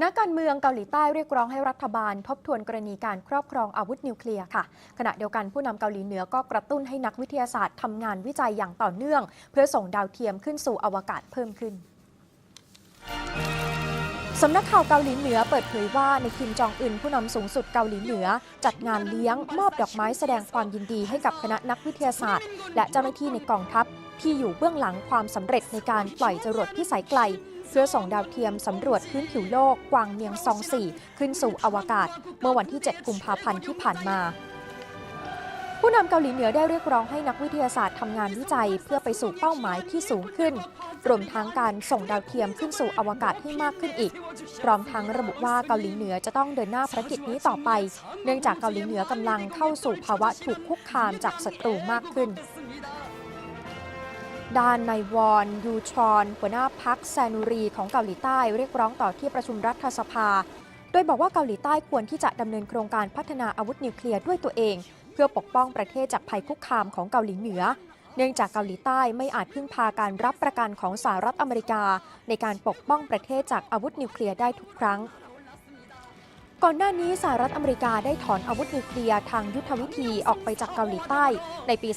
นักการเมืองเกาหลีใต้เรียกร้องให้รัฐบาล ทบทวนกรณีการครอบครองอาวุธนิวเคลียร์ค่ะ ขณะเดียวกันผู้นำเกาหลีเหนือก็กระตุ้นให้นักวิทยาศาสตร์ทำงานวิจัยอย่างต่อเนื่อง เพื่อส่งดาวเทียมขึ้นสู่อวกาศเพิ่มขึ้นสำนักข่าวเกาหลีเหนือเปิดเผยว่าในคิมจองอึนผู้นำสูงสุดเกาหลีเหนือ จัดงานเลี้ยงมอบดอกไม้แสดงความยินดีให้กับคณะนักวิทยาศาสตร์ และเจ้าหน้าที่ในกองทัพที่อยู่เบื้องหลังความสำเร็จในการปล่อยจรวดพิสัยไกล เพื่อส่งดาวเทียมสำรวจพื้นผิวโลกกวางเมียงซอง 4 ขึ้นสู่อวกาศ เมื่อวันที่ 7 กุมภาพันธ์ที่ผ่านมาผู้นำเกาหลีเหนือได้เรียกร้องให้นักวิทยาศาสตร์ทำงานวิจัยเพื่อไปสู่เป้าหมายที่สูงขึ้น รวมทั้งการส่งดาวเทียมขึ้นสู่อวกาศให้มากขึ้นอีก พร้อมทั้งระบุว่าเกาหลีเหนือจะต้องเดินหน้าภารกิจนี้ต่อไป เนื่องจากเกาหลีเหนือกำลังเข้าสู่ภาวะถูกคุกคามจากศัตรูมากขึ้น ด้านนายวอนยูชอนหัวหน้าพักแซนูรีของเกาหลีใต้เรียกร้องต่อที่ประชุมรัฐสภา โดยบอกว่าเกาหลีใต้ควรที่จะดำเนินโครงการพัฒนาอาวุธนิวเคลียร์ด้วยตัวเอง เพื่อปกป้องประเทศจากภัยคุกคามของเกาหลีเหนือ เนื่องจากเกาหลีใต้ไม่อาจพึ่งพาการรับประกันของสหรัฐอเมริกา ในการปกป้องประเทศจากอาวุธนิวเคลียร์ได้ทุกครั้ง ก่อนหน้านี้สหรัฐอเมริกาได้ถอนอาวุธนิวเคลียร์ทางยุทธวิธีออกไปจากเกาหลีใต้ในปี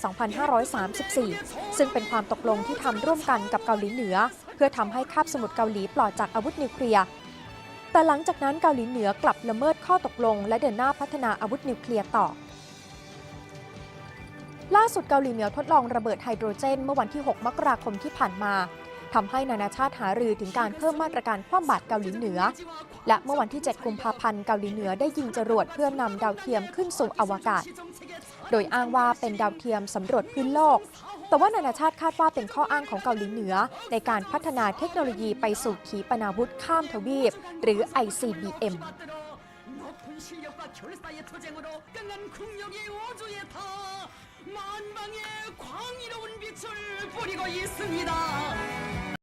2534 ซึ่งเป็นความตกลงที่ทำร่วมกันกับเกาหลีเหนือ เพื่อทำให้คาบสมุทรเกาหลีปลอดจากอาวุธนิวเคลียร์ แต่หลังจากนั้นเกาหลีเหนือกลับละเมิดข้อตกลง และเดินหน้าพัฒนาอาวุธนิวเคลียร์ต่อ ล่าสุดเกาหลีเหนือทดลองระเบิดไฮโดรเจน เมื่อวันที่ 6 มกราคมที่ผ่านมา ทำให้นานาชาติหารือถึงการเพิ่มมาตรการคว่ำบาตรเกาหลีเหนือ และเมื่อวันที่ 7 กุมภาพันธ์เกาหลีเหนือได้ยิงจรวดเพื่อนำดาวเทียมขึ้นสู่อวกาศ โดยอ้างว่าเป็นดาวเทียมสำรวจพื้นโลก แต่ว่านานาชาติคาดว่าเป็นข้ออ้างของเกาหลีเหนือ ในการพัฒนาเทคโนโลยีไปสู่ขีปนาวุธข้ามทวีป หรือ ICBM 높은 실력과 결사의 투쟁으로 강한 국력이 우주에 타 만방의 광이로운 빛을 뿌리고 있습니다.